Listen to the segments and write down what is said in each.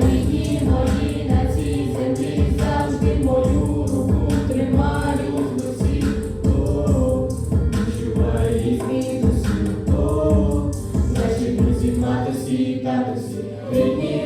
мої мої на цій землі завжди мою руку тримаю в досі, відчуваю їх від наші друзі, матусі, татусі, рідні.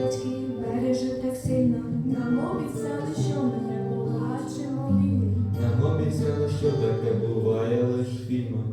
дочки береже так сильно, нам обіцяли, що ми не побачимо війни. Нам обіцяли, що так не буває лиш фільмах.